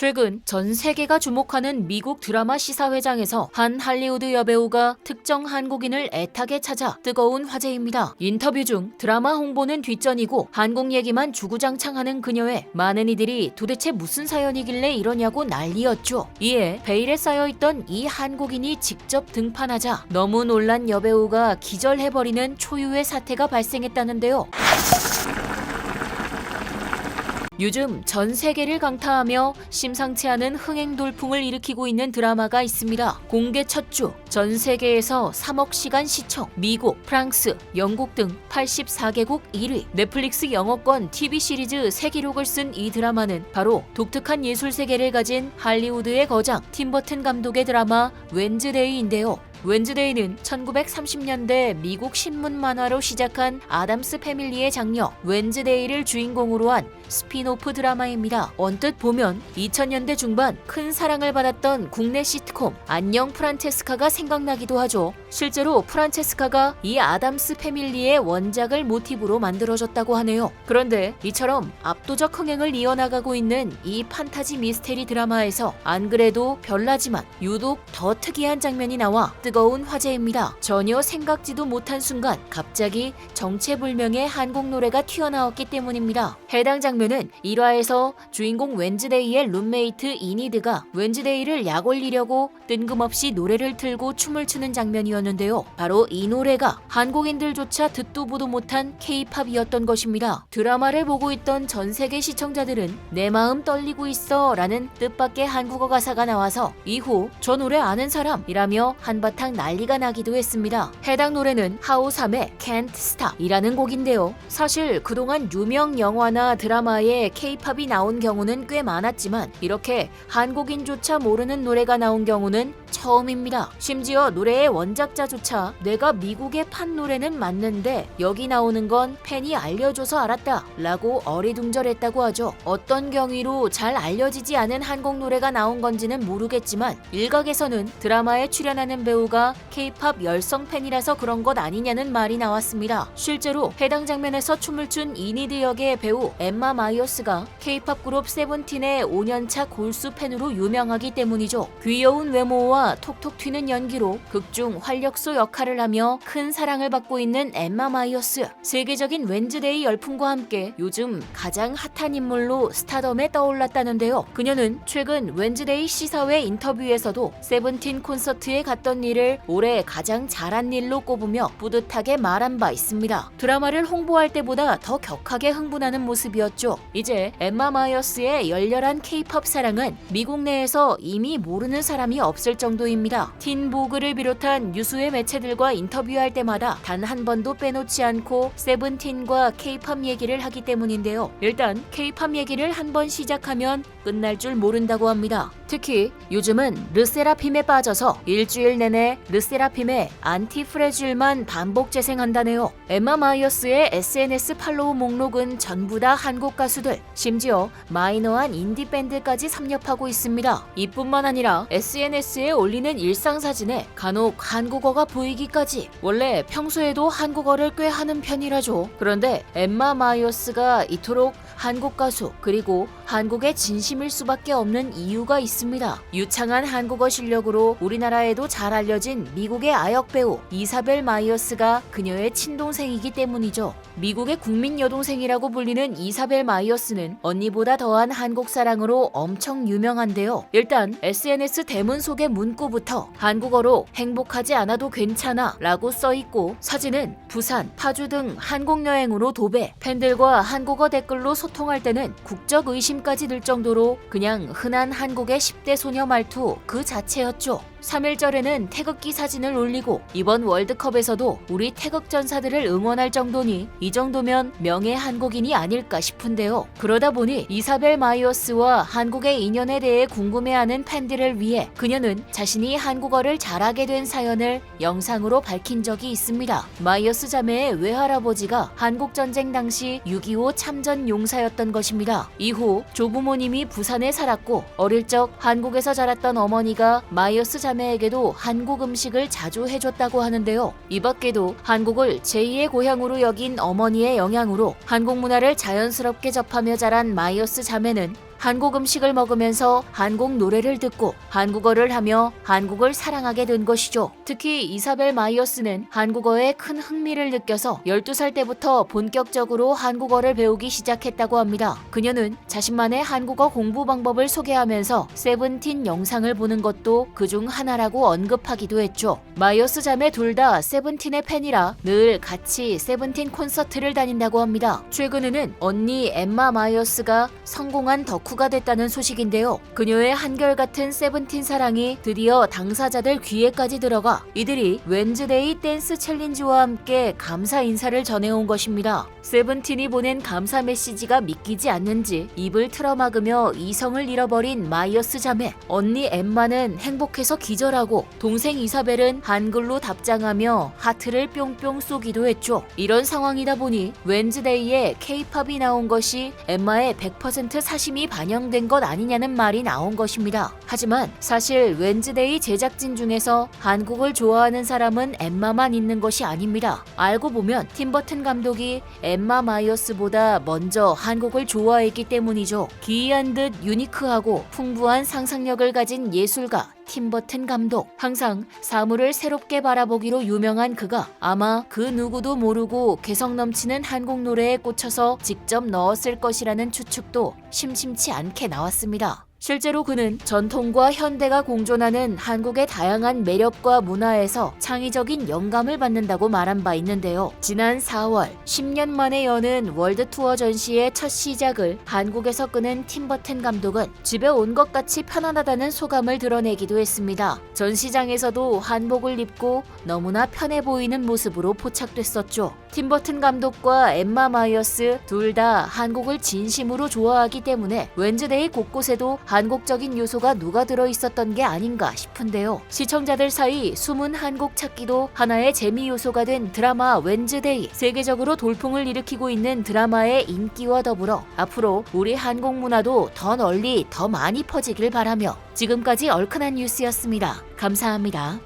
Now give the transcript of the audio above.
최근 전 세계가 주목하는 미국 드라마 시사회장에서 한 할리우드 여배우가 특정 한국인을 애타게 찾아 뜨거운 화제입니다. 인터뷰 중 드라마 홍보는 뒷전이고 한국 얘기만 주구장창하는 그녀의 많은 이들이 도대체 무슨 사연이길래 이러냐고 난리였죠. 이에 베일에 쌓여있던 이 한국인이 직접 등판하자 너무 놀란 여배우가 기절해버리는 초유의 사태가 발생했다는데요. 요즘 전 세계를 강타하며 심상치 않은 흥행 돌풍을 일으키고 있는 드라마가 있습니다. 공개 첫 주 전 세계에서 3억 시간 시청, 미국, 프랑스, 영국 등 84개국 1위, 넷플릭스 영어권 TV 시리즈 새 기록을 쓴 이 드라마는 바로 독특한 예술 세계를 가진 할리우드의 거장 팀 버튼 감독의 드라마 웬즈데이인데요. 웬즈데이는 1930년대 미국 신문 만화로 시작한 아담스 패밀리의 장녀 웬즈데이를 주인공으로 한 스피노프 드라마입니다. 언뜻 보면 2000년대 중반 큰 사랑을 받았던 국내 시트콤 안녕 프란체스카가 생각나기도 하죠. 실제로 프란체스카가 이 아담스 패밀리의 원작을 모티브로 만들어졌다고 하네요. 그런데 이처럼 압도적 흥행을 이어나가고 있는 이 판타지 미스테리 드라마에서 안 그래도 별나지만 유독 더 특이한 장면이 나와 뜨거운 화제입니다. 전혀 생각지도 못한 순간 갑자기 정체불명의 한국 노래가 튀어나왔기 때문입니다. 해당 장면은 1화에서 주인공 웬즈데이의 룸메이트 이니드가 웬즈데이를 약 올리려고 뜬금없이 노래를 틀고 춤을 추는 장면이었는데요. 바로 이 노래가 한국인들조차 듣도 보도 못한 케이팝이었던 것입니다. 드라마를 보고 있던 전 세계 시청자들은 내 마음 떨리고 있어 라는 뜻밖의 한국어 가사가 나와서 이후 저 노래 아는 사람이라며 한바탕 난리가 나기도 했습니다. 해당 노래는 하오삼의 Can't Stop 이라는 곡인데요. 사실 그동안 유명 영화나 드라마에 케이팝이 나온 경우는 꽤 많았지만 이렇게 한국인조차 모르는 노래가 나온 경우는 처음입니다. 심지어 노래의 원작자조차 내가 미국에 판 노래는 맞는데 여기 나오는 건 팬이 알려줘서 알았다 라고 어리둥절했다고 하죠. 어떤 경위로 잘 알려지지 않은 한국 노래가 나온 건지는 모르겠지만 일각에서는 드라마에 출연하는 배우 가 케이팝 열성 팬이라서 그런 것 아니냐는 말이 나왔습니다. 실제로 해당 장면에서 춤을 춘 이니드 역의 배우 엠마 마이어스가 케이팝 그룹 세븐틴의 5년차 골수 팬으로 유명하기 때문이죠. 귀여운 외모와 톡톡 튀는 연기로 극중 활력소 역할을 하며 큰 사랑을 받고 있는 엠마 마이어스. 세계적인 웬즈데이 열풍과 함께 요즘 가장 핫한 인물로 스타덤에 떠올랐다는데요. 그녀는 최근 웬즈데이 시사회 인터뷰에서도 세븐틴 콘서트에 갔던 일을 올해 가장 잘한 일로 꼽으며 뿌듯하게 말한 바 있습니다. 드라마를 홍보할 때보다 더 격하게 흥분하는 모습이었죠. 이제 엠마 마이어스의 열렬한 케이팝 사랑은 미국 내에서 이미 모르는 사람이 없을 정도입니다. 틴보그를 비롯한 유수의 매체들과 인터뷰할 때마다 단 한 번도 빼놓지 않고 세븐틴과 케이팝 얘기를 하기 때문인데요. 일단 케이팝 얘기를 한 번 시작하면 끝날 줄 모른다고 합니다. 특히 요즘은 르세라핌에 빠져서 일주일 내내 르세라핌의 안티프레줄만 반복 재생한다네요. 엠마 마이어스의 SNS 팔로우 목록은 전부 다 한국 가수들, 심지어 마이너한 인디 밴드까지 섭렵하고 있습니다. 이뿐만 아니라 SNS에 올리는 일상 사진에 간혹 한국어가 보이기까지 원래 평소에도 한국어를 꽤 하는 편이라죠. 그런데 엠마 마이어스가 이토록 한국 가수 그리고 한국의 진심일 수밖에 없는 이유가 있습니다. 유창한 한국어 실력으로 우리나라에도 잘 알려진 미국의 아역 배우 이사벨 마이어스가 그녀의 친동생이기 때문이죠. 미국의 국민 여동생이라고 불리는 이사벨 마이어스는 언니보다 더한 한국 사랑으로 엄청 유명한데요. 일단 SNS 대문 속의 문구부터 한국어로 행복하지 않아도 괜찮아 라고 써 있고 사진은 부산, 파주 등 한국 여행으로 도배, 팬들과 한국어 댓글로 소통할 때는 국적 의심까지 들 정도로 그냥 흔한 한국의 10대 소녀 말투 그 자체였죠. 3일절에는 태극기 사진을 올리고 이번 월드컵에서도 우리 태극 전사들을 응원할 정도니 이 정도면 명예 한국인이 아닐까 싶은데요. 그러다 보니 이사벨 마이어스와 한국의 인연에 대해 궁금해하는 팬들을 위해 그녀는 자신이 한국어를 잘하게 된 사연을 영상으로 밝힌 적이 있습니다. 마이어스 자매의 외할아버지가 한국 전쟁 당시 6.25 참전 용사였던 것입니다. 이후 조부모님이 부산에 살았고 어릴 적 한국에서 자랐던 어머니가 마이어스 자매 에게도 한국 음식을 자주 해줬다고 하는데요. 이 밖에도 한국을 제2의 고향으로 여긴 어머니의 영향으로 한국 문화를 자연스럽게 접하며 자란 마이어스 자매는 한국 음식을 먹으면서 한국 노래를 듣고 한국어를 하며 한국을 사랑하게 된 것이죠. 특히 이사벨 마이어스는 한국어에 큰 흥미를 느껴서 12살 때부터 본격적으로 한국어를 배우기 시작했다고 합니다. 그녀는 자신만의 한국어 공부 방법을 소개하면서 세븐틴 영상을 보는 것도 그 중 하나라고 언급하기도 했죠. 마이어스 자매 둘 다 세븐틴의 팬이라 늘 같이 세븐틴 콘서트를 다닌다고 합니다. 최근에는 언니 엠마 마이어스가 성공한 덕후가 됐다는 소식인데요. 그녀의 한결같은 세븐틴 사랑이 드디어 당사자들 귀에까지 들어가 이들이 웬즈데이 댄스 챌린지와 함께 감사 인사를 전해온 것입니다. 세븐틴이 보낸 감사 메시지가 믿기지 않는지 입을 틀어막으며 이성을 잃어버린 마이어스 자매. 언니 엠마는 행복해서 기절하고 동생 이사벨은 한글로 답장하며 하트를 뿅뿅 쏘기도 했죠. 이런 상황이다 보니 웬즈데이에 케이팝이 나온 것이 엠마의 100% 사심이 반영된 것 아니냐는 말이 나온 것입니다. 하지만 사실 웬즈데이 제작진 중에서 한국을 좋아하는 사람은 엠마만 있는 것이 아닙니다. 알고 보면 팀버튼 감독이 엠마 마이어스보다 먼저 한국을 좋아했기 때문이죠. 기이한 듯 유니크하고 풍부한 상상력을 가진 예술가 팀버튼 감독. 항상 사물을 새롭게 바라보기로 유명한 그가 아마 그 누구도 모르고 개성 넘치는 한국 노래에 꽂혀서 직접 넣었을 것이라는 추측도 심심치 않게 나왔습니다. 실제로 그는 전통과 현대가 공존하는 한국의 다양한 매력과 문화에서 창의적인 영감을 받는다고 말한 바 있는데요. 지난 4월 10년 만에 여는 월드 투어 전시의 첫 시작을 한국에서 끄는 팀버튼 감독은 집에 온 것 같이 편안하다는 소감을 드러내기도 했습니다. 전시장에서도 한복을 입고 너무나 편해 보이는 모습으로 포착됐었죠. 팀버튼 감독과 엠마 마이어스 둘 다 한국을 진심으로 좋아하기 때문에 웬즈데이 곳곳에도 한국적인 요소가 누가 들어 있었던 게 아닌가 싶은데요. 시청자들 사이 숨은 한국 찾기도 하나의 재미 요소가 된 드라마 웬즈데이. 세계적으로 돌풍을 일으키고 있는 드라마의 인기와 더불어 앞으로 우리 한국 문화도 더 널리 더 많이 퍼지길 바라며 지금까지 얼큰한 뉴스였습니다. 감사합니다.